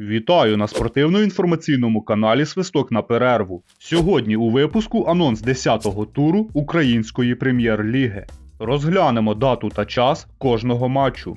Вітаю на спортивно-інформаційному каналі Свисток на перерву. Сьогодні у випуску анонс 10-го туру Української прем'єр-ліги. Розглянемо дату та час кожного матчу.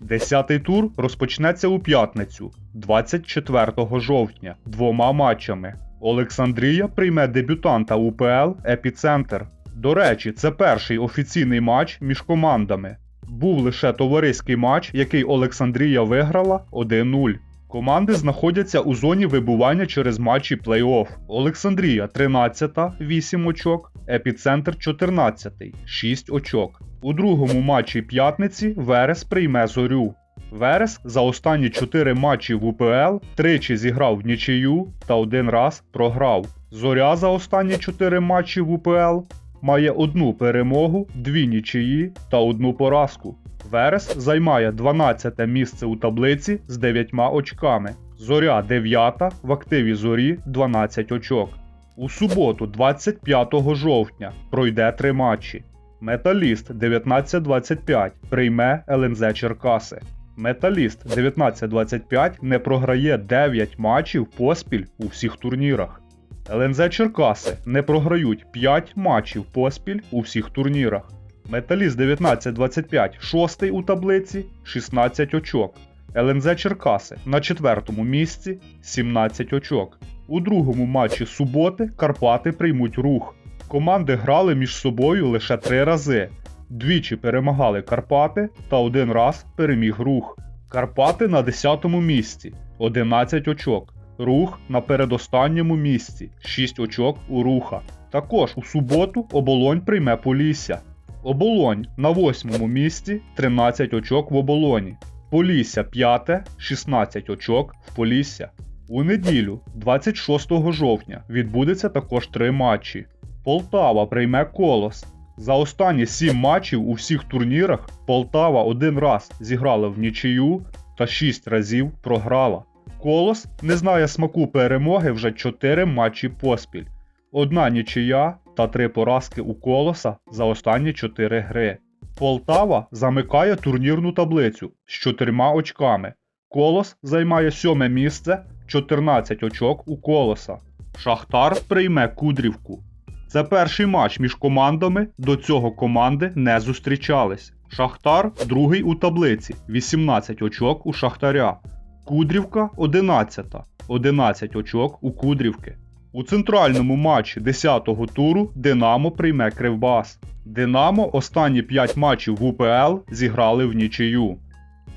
Десятий тур розпочнеться у п'ятницю, 24 жовтня, двома матчами. Олександрія прийме дебютанта УПЛ Епіцентр. До речі, це перший офіційний матч між командами. Був лише товариський матч, який Олександрія виграла 1-0. Команди знаходяться у зоні вибування через матчі плей-офф. Олександрія 13, 8 очок, Епіцентр 14, 6 очок. У другому матчі п'ятниці Верес прийме зорю. Верес за останні 4 матчі в УПЛ тричі зіграв в нічию та один раз програв. Зоря за останні 4 матчі в УПЛ має одну перемогу, дві нічиї та одну поразку. Верес займає 12 місце у таблиці з 9 очками. Зоря 9 в активі зорі 12 очок. У суботу, 25 жовтня, пройде три матчі. Металіст 19-25 прийме ЛНЗ Черкаси. Металіст 19-25 не програє 9 матчів поспіль у всіх турнірах. ЛНЗ Черкаси не програють 5 матчів поспіль у всіх турнірах. Металіст 19-25 шостий у таблиці 16 очок. ЛНЗ Черкаси на четвертому місці 17 очок. У другому матчі суботи Карпати приймуть рух. Команди грали між собою лише три рази. Двічі перемагали Карпати та один раз переміг рух. Карпати на 10-му місці 11 очок. Рух на передостанньому місці 6 очок у руха. Також у суботу оболонь прийме Полісся. Оболонь на 8-му місці 13 очок в оболоні. Полісся 5, 16 очок в Полісся. У неділю, 26 жовтня, відбудеться також три матчі. Полтава прийме колос. За останні 7 матчів у всіх турнірах Полтава один раз зіграла в нічию та 6 разів програла. Колос не знає смаку перемоги вже 4 матчі поспіль. Одна нічия та 3 поразки у колоса за останні 4 гри. Полтава замикає турнірну таблицю з 4 очками. Колос займає сьоме місце 14 очок у колоса. Шахтар прийме Кудрівку. Це перший матч між командами. До цього команди не зустрічались. Шахтар другий у таблиці 18 очок у Шахтаря. Кудрівка 11. 11 очок у Кудрівки. У центральному матчі 10-го туру Динамо прийме Кривбас. Динамо останні 5 матчів в УПЛ зіграли в нічию.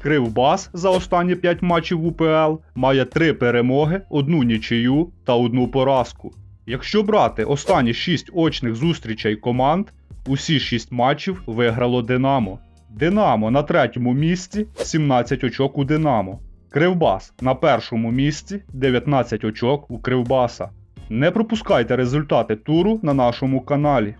Кривбас за останні 5 матчів в УПЛ має 3 перемоги, одну нічию та одну поразку. Якщо брати останні 6 очних зустрічей команд, усі 6 матчів виграло Динамо. Динамо на третьому місці 17 очок у Динамо. Кривбас на першому місці 19 очок у Кривбаса. Не пропускайте результати туру на нашому каналі.